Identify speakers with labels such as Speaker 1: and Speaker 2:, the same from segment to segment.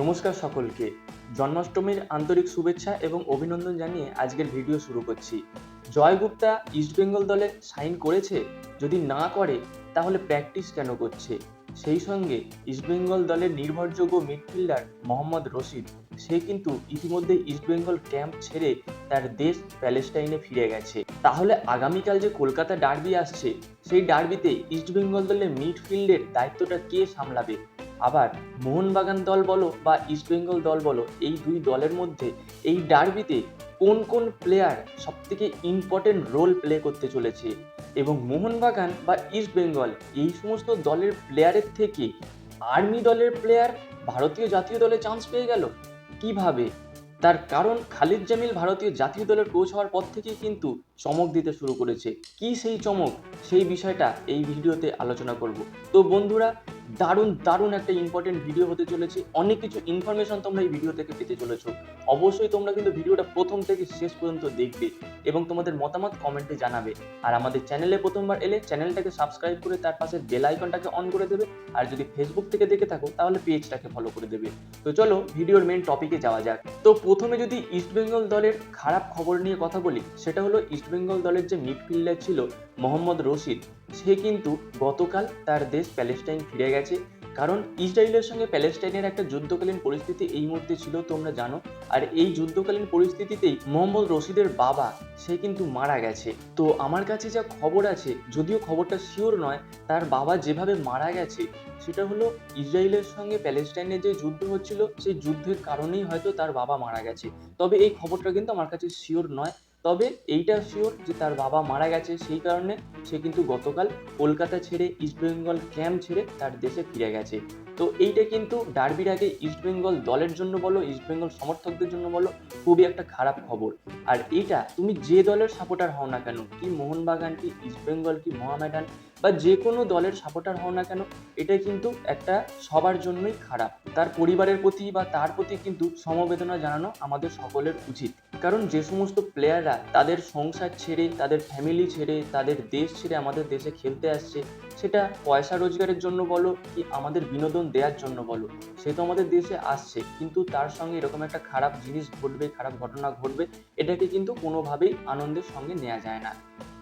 Speaker 1: নমস্কার সকলকে। জন্মাষ্টমীর আন্তরিক শুভেচ্ছা এবং অভিনন্দন জানিয়ে আজকের ভিডিও শুরু করছি। জয় গুপ্তা ইস্টবেঙ্গল দলে সাইন করেছে? যদি না করে, তাহলে প্র্যাকটিস কেন করছে? সেই সঙ্গে ইস্টবেঙ্গল দলের নির্ভরযোগ্য মিডফিল্ডার মোহাম্মদ রশিদ, সে কিন্তু ইতিমধ্যে ইস্টবেঙ্গল ক্যাম্প ছেড়ে তার দেশ প্যালেস্টাইনে ফিরে গেছে। তাহলে আগামীকাল যে কলকাতা ডার্বি আসছে, সেই ডার্বিতে ইস্টবেঙ্গল দলের মিডফিল্ডের দায়িত্বটা কে সামলাবে? আবার মোহনবাগান দল বলো বা ইস্টবেঙ্গল দল বলো, এই দুই দলের মধ্যে এই ডার্বিতে কোন কোন প্লেয়ার সব থেকে ইম্পর্টেন্ট রোল প্লে করতে চলেছে? এবং মোহনবাগান বা ইস্টবেঙ্গল এই সমস্ত দলের প্লেয়ারের থেকে আর্মি দলের প্লেয়ার ভারতীয় জাতীয় দলে চান্স পেয়ে গেল? কীভাবে? তার কারণ খালিদ জামিল ভারতীয় জাতীয় দলের কোচ হওয়ার পর থেকেই কিন্তু চমক দিতে শুরু করেছে। কি সেই চমক? সেই বিষয়টা এই ভিডিওতে আলোচনা করব। তো বন্ধুরা, দারুণ দারুণ একটা ইম্পর্টেন্ট ভিডিও হতে চলেছে। অনেক কিছু ইনফরমেশন তোমরা এই ভিডিও থেকে পেতে চলেছো। অবশ্যই তোমরা কিন্তু ভিডিওটা প্রথম থেকে শেষ পর্যন্ত দেখবে এবং তোমাদের মতামত কমেন্টে জানাবে। আর আমাদের চ্যানেলে প্রথমবার এলে চ্যানেলটাকে সাবস্ক্রাইব করে তার পাশে বেল আইকনটাকে অন করে দেবে। আর যদি ফেসবুক থেকে দেখে থাকো, তাহলে পেজটাকে ফলো করে দেবে। তো চলো, ভিডিওর মেন টপিকে যাওয়া যাক। তো প্রথমে যদি ইস্টবেঙ্গল দলের খারাপ খবর নিয়ে কথা বলি, সেটা হলো ইস্টবেঙ্গল দলের যে মিডফিল্ডার ছিল মোহাম্মদ রশিদ, সে কিন্তু গতকাল তার দেশ প্যালেস্টাইন ফিরে গেছে। কারণ ইসরায়েলের সঙ্গে প্যালেস্টাইনের একটা যুদ্ধকালীন পরিস্থিতি এই মুহূর্তে ছিল, তোমরা জানো। আর এই যুদ্ধকালীন পরিস্থিতিতেই মোহাম্মদ রশিদের বাবা, সে কিন্তু মারা গেছে। তো আমার কাছে যা খবর আছে, যদিও খবরটা শিওর নয়, তার বাবা যেভাবে মারা গেছে, সেটা হলো ইসরায়েলের সঙ্গে প্যালেস্টাইনের যে যুদ্ধ হচ্ছিল, সেই যুদ্ধের কারণেই হয়তো তার বাবা মারা গেছে। তবে এই খবরটা কিন্তু আমার কাছে শিওর নয়। তবে এইটা শিওর যে তার বাবা মারা গেছে সেই কারণে সে কিন্তু গতকাল কলকাতা ছেড়ে ইস্টবেঙ্গল ক্যাম্প ছেড়ে তার দেশে ফিরে গেছে। তো এইটা কিন্তু ডার্বির আগে ইস্টবেঙ্গল দলের জন্য বলো ইস্টবেঙ্গল সমর্থকদের জন্য বলো, খুবই একটা খারাপ খবর। আর এইটা, তুমি যে দলের সাপোর্টার হও না কেন, কি মোহনবাগান, কি ইস্টবেঙ্গল কি মোহামেডান বা যে কোনো দলের সাপোর্টার হও না কেন এটা কিন্তু একটা সবার জন্যই খারাপ। তার পরিবারের প্রতি বা তার প্রতি কিন্তু সমবেদনা জানানো আমাদের সকলের উচিত। কারণ যে সমস্ত প্লেয়াররা তাদের সংসার ছেড়ে, তাদের ফ্যামিলি ছেড়ে, তাদের দেশ ছেড়ে আমাদের দেশে খেলতে আসছে, সেটা পয়সা রোজগারের জন্য বলো কি আমাদের বিনোদন দেওয়ার জন্য বলো, সে তো আমাদের দেশে আসছে। কিন্তু তার সঙ্গে এরকম একটা খারাপ জিনিস ঘটবে, খারাপ ঘটনা ঘটবে, এটাকে কিন্তু কোনোভাবেই আনন্দের সঙ্গে নেওয়া যায় না।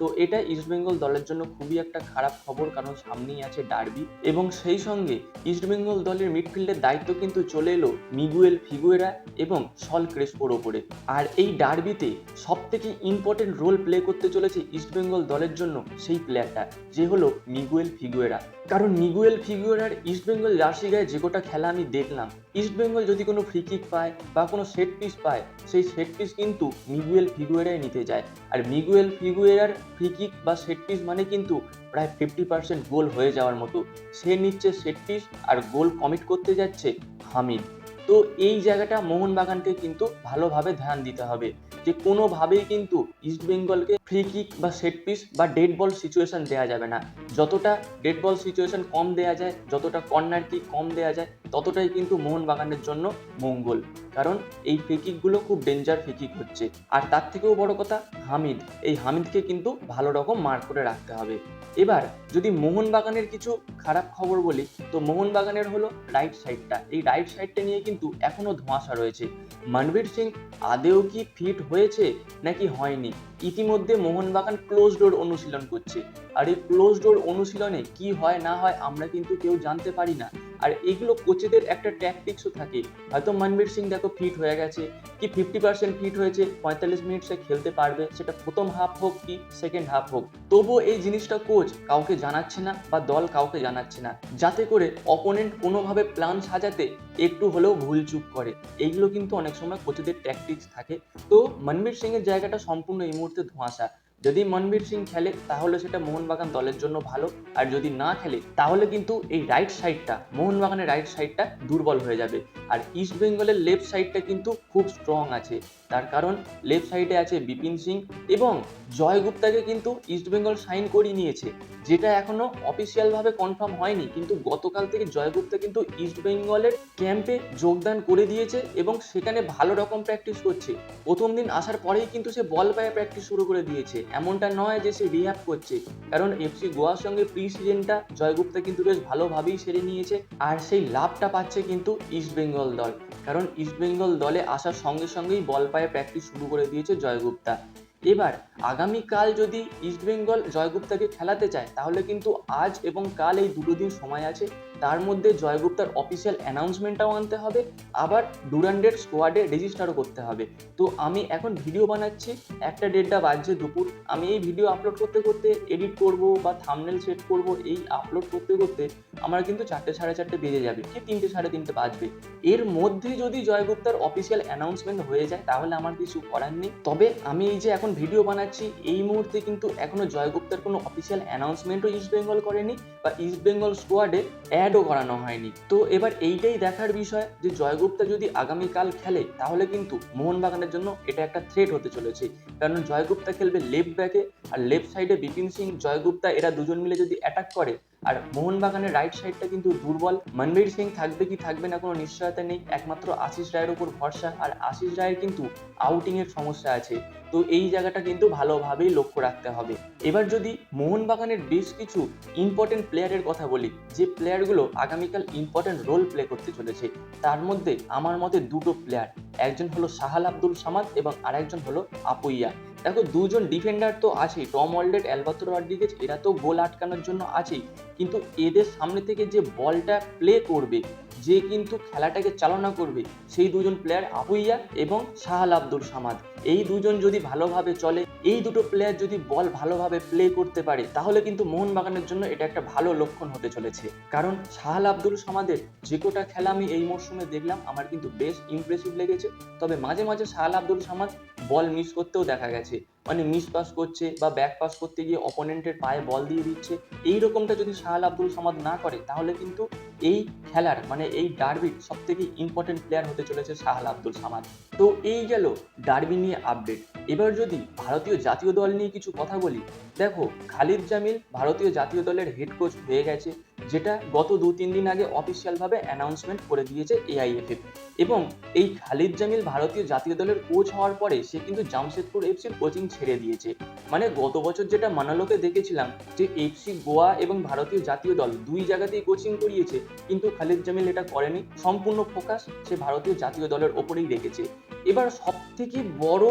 Speaker 1: তো এটা ইস্টবেঙ্গল দলের জন্য খুবই একটা খারাপ খবর, কারণ সামনেই আছে ডার্বি এবং সেই সঙ্গে ইস্টবেঙ্গল দলের মিডফিল্ডের দায়িত্ব কিন্তু চলে এলো মিগুয়েল ফিগুয়েরা এবং সল ক্রেসপোর ওপরে। আর এই ডার্বিতে সব থেকে ইম্পর্টেন্ট রোল প্লে করতে চলেছে ইস্টবেঙ্গল দলের জন্য সেই প্লেয়ারটা যে হলো মিগুয়েল ফিগুয়েরা কারণ মিগুয়েল ফিগুয়েরার ইস্টবেঙ্গল জার্সি গায়ে যে গোটা খেলা আমি দেখলাম ইস্টবেঙ্গল যদি কোনো ফ্রি কিক পায় বা কোনো সেট পিস পায়, সেই সেট পিস কিন্তু মিগুয়েল ফিগুয়েরাই নিতে যায়। আর মিগুয়েল ফিগুয়েরার ফ্রি কিক বা সেট পিস মানে কিন্তু প্রায় ফিফটি পার্সেন্ট গোল হয়ে যাওয়ার মতো। সে নিচ্ছে সেট পিস আর গোল কমিট করতে যাচ্ছে হামিদ। তো এই জায়গাটা মোহনবাগানকে কিন্তু ভালোভাবে ধ্যান দিতে হবে। যে কোনোভাবেই কিন্তু ইস্টবেঙ্গলকে ফ্রি কিক বা সেট পিস বা ডেড বল সিচুয়েশন দেওয়া যাবে না। যতটা ডেড বল সিচুয়েশন কম দেওয়া যায়, যতটা কর্নার কিক কম দেওয়া যায়, ততটাই কিন্তু মোহনবাগানের জন্য মঙ্গল। কারণ এই ফ্রি কিকগুলো খুব ডেঞ্জার ফ্রি কিক হচ্ছে। আর তার থেকেও বড় কথা হামিদ। এই হামিদকে কিন্তু ভালো রকম মার করে রাখতে হবে। এবার যদি মোহনবাগানের কিছু খারাপ খবর বলি, তো মোহনবাগানের হলো রাইট সাইডটা এই রাইট সাইডটা নিয়ে কিন্তু এখনও ধোঁয়াশা রয়েছে। মনবীর সিং আদেও কি ফিট হয়েছে নাকি হয়নি? ইতিমধ্যে মোহনবাগান ক্লোজ ডোর অনুশীলন করছে। আর এই ক্লোজ ডোর অনুশীলনে কি হয়, না হয়, আমরা কিন্তু কেউ জানতে পারি না। আর এগুলো কোচেদের একটা ট্যাকটিক্সও থাকে। হয়তো মনবীর সিং দেখো ফিট হয়ে গেছে। কি ফিফটি পার্সেন্ট ফিট হয়েছে, পঁয়তাল্লিশ মিনিট সে খেলতে পারবে। সেটা প্রথম হাফ হোক কি সেকেন্ড হাফ হোক। তবুও এই জিনিসটা কোচ কাউকে জানাচ্ছে না বা দল কাউকে জানাচ্ছে না। যাতে করে অপোনেন্ট কোনোভাবে প্ল্যান সাজাতে একটু হলেও ভুল চুপ করে। এইগুলো কিন্তু অনেক সময় কোচেদের ট্যাকটিক্স থাকে। তো মনবীর সিং এর জায়গাটা সম্পূর্ণ এই মুহূর্তে ধোঁয়াশা। যদি মনবীর সিং খেলে, তাহলে সেটা মোহনবাগান দলের জন্য ভালো। আর যদি না খেলে, তাহলে কিন্তু এই রাইট সাইডটা মোহনবাগানের রাইট সাইডটা দুর্বল হয়ে যাবে। আর ইস্ট বেঙ্গলের লেফট সাইডটা কিন্তু খুব স্ট্রং আছে। তার কারণ লেফট সাইডে আছে বিপিন সিং এবং জয় গুপ্তাকে কিন্তু ইস্ট বেঙ্গল সাইন করিয়ে নিয়েছে, যেটা এখনও অফিসিয়ালভাবে কনফার্ম হয়নি। কিন্তু গতকাল থেকে জয় গুপ্তা কিন্তু ইস্ট বেঙ্গলের ক্যাম্পে যোগদান করে দিয়েছে এবং সেখানে ভালো রকম প্র্যাকটিস করছে। প্রথম দিন আসার পরেই কিন্তু সে বল পায়ে প্র্যাকটিস শুরু করে দিয়েছে। এমনটা নয় যে সে রিহ্যাব করছে। কারণ এফসি গোয়ার সঙ্গে প্রি সিজনটা জয়গুপ্তা কিন্তু বেশ ভালোভাবেই সেরে নিয়েছে। আর সেই লাভটা পাচ্ছে কিন্তু ইস্টবেঙ্গল দল। কারণ ইস্টবেঙ্গল দলে আসার সঙ্গে সঙ্গেই বল পায়ে প্র্যাকটিস শুরু করে দিয়েছে জয়গুপ্তা। এবার আগামীকাল যদি ইস্ট বেঙ্গল জয়গুপ্তাকে খেলাতে চায়, তাহলে কিন্তু আজ এবং কাল এই দুটো দিন সময় আছে। তার মধ্যে জয়গুপ্তার অফিসিয়াল অ্যানাউন্সমেন্টটাও আনতে হবে, আবার ডুরান্ডের স্কোয়াডে রেজিস্টারও করতে হবে। তো আমি এখন ভিডিও বানাচ্ছি, একটা দেড়টা বাজছে দুপুর। আমি এই ভিডিও আপলোড করতে করতে এডিট করব বা থামনেল সেট করব, এই আপলোড করতে করতে আমার কিন্তু চারটে সাড়ে চারটে বেজে যাবে কি তিনটে সাড়ে তিনটে বাজবে। এর মধ্যে যদি জয়গুপ্তার অফিসিয়াল অ্যানাউন্সমেন্ট হয়ে যায়, তাহলে আমার কিছু করার নেই। তবে আমি এই যে এখন ভিডিও বানাচ্ছি, এই মুহূর্তে কিন্তু এখনও জয়গুপ্তার কোনো অফিসিয়াল অ্যানাউন্সমেন্টও ইস্ট বেঙ্গল করেনি বা ইস্ট বেঙ্গল স্কোয়াডে অ্যাডও করানো হয়নি। তো এবার এইটাই দেখার বিষয় যে জয়গুপ্তা যদি আগামীকাল খেলে, তাহলে কিন্তু মোহনবাগানের জন্য এটা একটা থ্রেট হতে চলেছে। কারণ জয়গুপ্তা খেলবে লেফট ব্যাকে আর লেফট সাইডে বিপিন সিং, জয়গুপ্তা এরা দুজন মিলে যদি অ্যাটাক করে আর মোহনবাগানের রাইট সাইডটা কিন্তু দুর্বল। মনবীর সিং থাকবে কি থাকবে না কোনো নিশ্চয়তা নেই। একমাত্র আশিস রায়ের উপর ভরসা। আর আশিস রায়ের কিন্তু আউটিং এর সমস্যা আছে। তো এই জায়গাটা কিন্তু ভালোভাবেই লক্ষ্য রাখতে হবে। এবার যদি মোহনবাগানের বেশ কিছু ইম্পর্টেন্ট প্লেয়ারের কথা বলি, যে প্লেয়ারগুলো আগামীকাল ইম্পর্টেন্ট রোল প্লে করতে চলেছে, তার মধ্যে আমার মতে দুটো প্লেয়ার একজন হলো সাহাল আব্দুল সামাদ এবং আরেকজন হলো আপুইয়া। দেখো, দুজন ডিফেন্ডার তো আছেই। টম অলডেট অ্যালবাতো রড্রিগেজ, এরা তো গোল আটকানোর জন্য আছেই। কিন্তু এদের সামনে থেকে যে বলটা প্লে করবে যে কিন্তু খেলাটাকে চালনা করবে সেই দুজন প্লেয়ার আপুইয়া এবং সাহাল আব্দুল সামাদ। এই দুজন যদি ভালোভাবে চলে, এই দুটো প্লেয়ার যদি বল ভালোভাবে প্লে করতে পারে, তাহলে কিন্তু মোহনবাগানের জন্য এটা একটা ভালো লক্ষণ হতে চলেছে। কারণ সাহাল আব্দুল সামাদের যে কোটা খেলা আমি এই মরশুমে দেখলাম, আমার কিন্তু বেশ ইমপ্রেসিভ লেগেছে। তবে মাঝে মাঝে সাহাল আব্দুল সামাদ বল মিস করতেও দেখা গেছে। মানে মিস পাস করছে বা ব্যাক পাস করতে গিয়ে অপোনেন্টের পায়ে বল দিয়ে দিচ্ছে এই রকমটা যদি সাহাল আব্দুল সামাদ না করে, তাহলে কিন্তু এই খেলার মানে এই ডার্বির সব থেকে ইম্পর্টেন্ট প্লেয়ার হতে চলেছে সাহাল আব্দুল সামাদ। তো এই গেল ডার্বি নিয়ে আপডেট এবার যদি ভারতীয় জাতীয় দল নিয়ে কিছু কথা বলি, দেখো, খালিদ জামিল ভারতীয় জাতীয় দলের হেড কোচ হয়ে গেছে। যেটা গত দু তিন দিন আগে অফিসিয়ালভাবে অ্যানাউন্সমেন্ট করে দিয়েছে এআইএফএফ এবং এই খালিদ জামিল ভারতীয় জাতীয় দলের কোচ হওয়ার পরে সে কিন্তু জামশেদপুর এফসির কোচিং ছেড়ে দিয়েছে। মানে গত বছর যেটা মানালোকে দেখেছিলাম যে এফসি গোয়া এবং ভারতীয় জাতীয় দল দুই জায়গাতেই কোচিং করিয়েছে, কিন্তু খালিদ জামিল এটা করেনি। সম্পূর্ণ ফোকাস সে ভারতীয় জাতীয় দলের ওপরেই রেখেছে। এবার সব থেকে বড়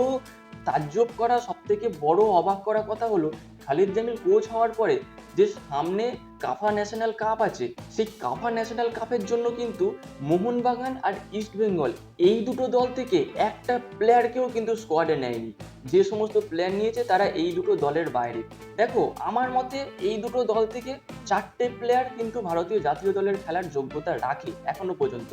Speaker 1: তাজ্জব করা সব থেকে বড় অবাক করা কথা হলো খালিদ জামিল কোচ হওয়ার পরে যে সামনে কাফা ন্যাশনাল কাপ আছে, সেই কাফা ন্যাশনাল কাপের জন্য কিন্তু মোহনবাগান আর ইস্টবেঙ্গল এই দুটো দল থেকে একটা প্লেয়ারকেও কিন্তু স্কোয়াডে নেয়নি। যে সমস্ত প্লেয়ার নিয়েছে তারা এই দুটো দলের বাইরে। দেখো, আমার মতে এই দুটো দল থেকে চারটে প্লেয়ার কিন্তু ভারতীয় জাতীয় দলের খেলার যোগ্যতা রাখে এখনও পর্যন্ত।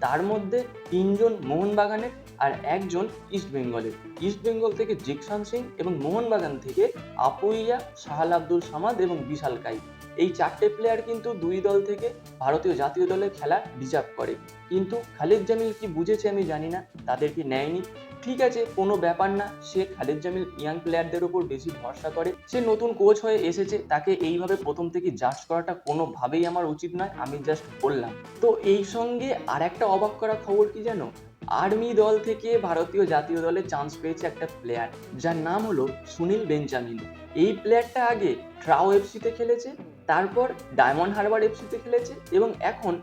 Speaker 1: তার মধ্যে তিনজন মোহনবাগানের আর একজন ইস্ট বেঙ্গলের ইস্ট বেঙ্গল থেকে জিকসান সিং এবং মোহনবাগান থেকে আপুইয়া, শাহাল আব্দুল সামাদ এবং বিশাল কাই। এই চারটে প্লেয়ার কিন্তু দুই দল থেকে ভারতীয় জাতীয় দলের খেলা ডিজার্ভ করে। কিন্তু খালিদ জামিল কি বুঝেছে আমি জানি না, তাদেরকে নেয়নি। ঠিক আছে, কোনো ব্যাপার না। সে খালেদ জামিল ইয়াং প্লেয়ারদের উপর বেশি ভরসা করে। সে নতুন কোচ হয়ে এসেছে, তাকে এইভাবে প্রথম থেকে জাজ করাটা কোনোভাবেই আমার উচিত নয়, আমি জাস্ট বললাম। তো এই সঙ্গে আর একটা অবাক করা খবর কি জানো? আর্মি দল থেকে ভারতীয় জাতীয় দলে চান্স পেয়েছে একটা প্লেয়ার যার নাম হলো সুনীল বেঞ্জামিন। এই প্লেয়ারটা আগে ট্রাও এফসিতে খেলেছে, তারপর ডায়মন্ড হারবার এফসিতে খেলেছে এবং এখন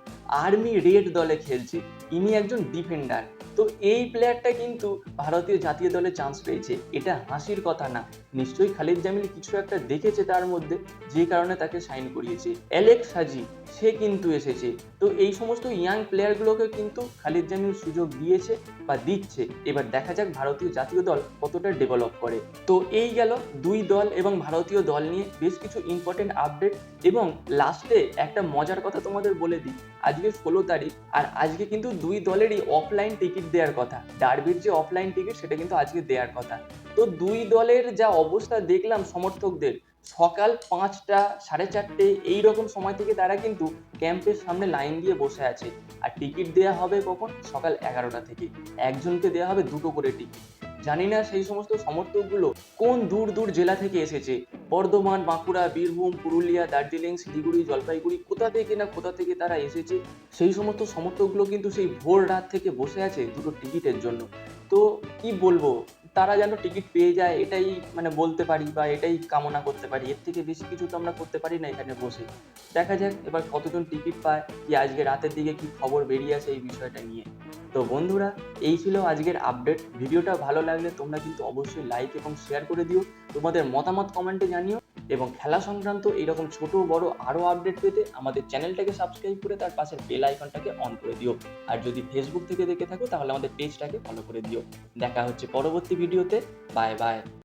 Speaker 1: আর্মি রেড দলে খেলছে। ইনি একজন ডিফেন্ডার তো এই প্লেয়ারটা কিন্তু ভারতীয় জাতীয় দলে চান্স পেয়েছে। এটা হাসির কথা না। নিশ্চয়ই খালিদ জামিল কিছু একটা দেখেছে তার মধ্যে, যে কারণে তাকে সাইন করিয়েছে। অ্যালেক্স হাজি সে কিন্তু এসেছে। তো এই সমস্ত ইয়াং প্লেয়ারগুলোকে কিন্তু খালিদ জামিল সুযোগ দিয়েছে বা দিচ্ছে। এবার দেখা যাক ভারতীয় জাতীয় দল কতটা ডেভেলপ করে। তো এই গেল দুই দল এবং ভারতীয় দল নিয়ে বেশ কিছু ইম্পর্টেন্ট আপডেট এবং লাস্টে একটা মজার কথা তোমাদের বলে দিই। আজকে ষোলো তারিখ, আর আজকে কিন্তু দুই দলেরই অফলাইন টিকিট দেওয়ার কথা। ডার্বির যে অফলাইন টিকিট সেটা কিন্তু আজকে দেওয়ার কথা। তো দুই দলের যা অবস্থা দেখলাম সমর্থকদের, সকাল পাঁচটা সাড়ে চারটে এই রকম সময় থেকে তারা কিন্তু ক্যাম্পের সামনে লাইন দিয়ে বসে আছে। আর টিকিট দেওয়া হবে কখন? সকাল এগারোটা থেকে। একজনকে দেওয়া হবে দুটো করে টিকিট জানি না সেই সমস্ত সমর্থকগুলো কোন দূর দূর জেলা থেকে এসেছে। বর্ধমান, বাঁকুড়া, বীরভূম, পুরুলিয়া, দার্জিলিং, শিলিগুড়ি, জলপাইগুড়ি, কোথা থেকে না কোথা থেকে তারা এসেছে, সেই সমস্ত সমর্থকগুলো কিন্তু সেই ভোর রাত থেকে বসে আছে দুটো টিকিটের জন্য। তো কি বলব তারা যেন টিকিট পেয়ে যায়, এটাই মানে বলতে পারি বা এটাই কামনা করতে পারি। এর থেকে বেশি কিছু তো আমরা করতে পারি না এখানে বসে। দেখা যাক এবার কতজন টিকিট পায়, কি আজকে রাতের দিকে কি খবর বেরিয়ে আসে এই বিষয়টা নিয়ে। তো বন্ধুরা, এই ছিল আজকের আপডেট ভিডিওটা ভালো লাগলে তোমরা কিন্তু অবশ্যই লাইক এবং শেয়ার করে দিও। তোমাদের মতামত কমেন্টে জানিও। এবং খেলা সংক্রান্ত এইরকম ছোট বড় আরও আপডেট পেতে আমাদের চ্যানেলটাকে সাবস্ক্রাইব করে তার পাশের বেল আইকনটাকে অন করে দিও। আর যদি ফেসবুক থেকে দেখে থাকো, তাহলে আমাদের পেজটাকে ফলো করে দিও। দেখা হচ্ছে পরবর্তী ভিডিওতে বাই বাই